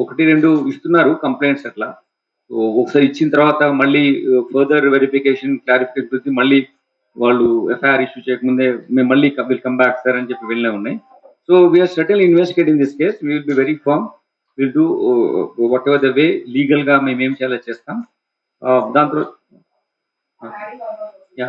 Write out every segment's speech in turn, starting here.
ఒకటి రెండు ఇస్తున్నారు కంప్లైంట్స్ అట్లా. ఒకసారి ఇచ్చిన తర్వాత మళ్ళీ ఫర్దర్ వెరిఫికేషన్ క్లారిఫికేషన్ గురించి మళ్ళీ వాళ్ళు ఎఫ్ఐఆర్ ఇష్యూ చేయకముందే మేము మళ్ళీ విల్ కమ్ బ్యాక్ సార్ అని చెప్పి వెళ్ళే ఉన్నాయి. So we are still investigating this case we will be very firm will do whatever the way లీగల్గా మేము ఏం చేయాలో చేస్తాం. దాంతో దాని తర్వాత yeah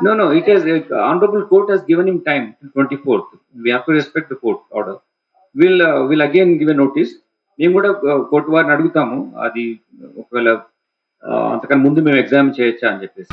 No, no, it is, uh, honorable court has given him time till 24th. We have to respect the court order. We'll, uh, we'll again give a notice. మేము కూడా కోర్టు వారిని అడుగుతాము అది ఒకవేళ అంతకన్నా ముందు మేము ఎగ్జామ్ చేయొచ్చా అని చెప్పేసి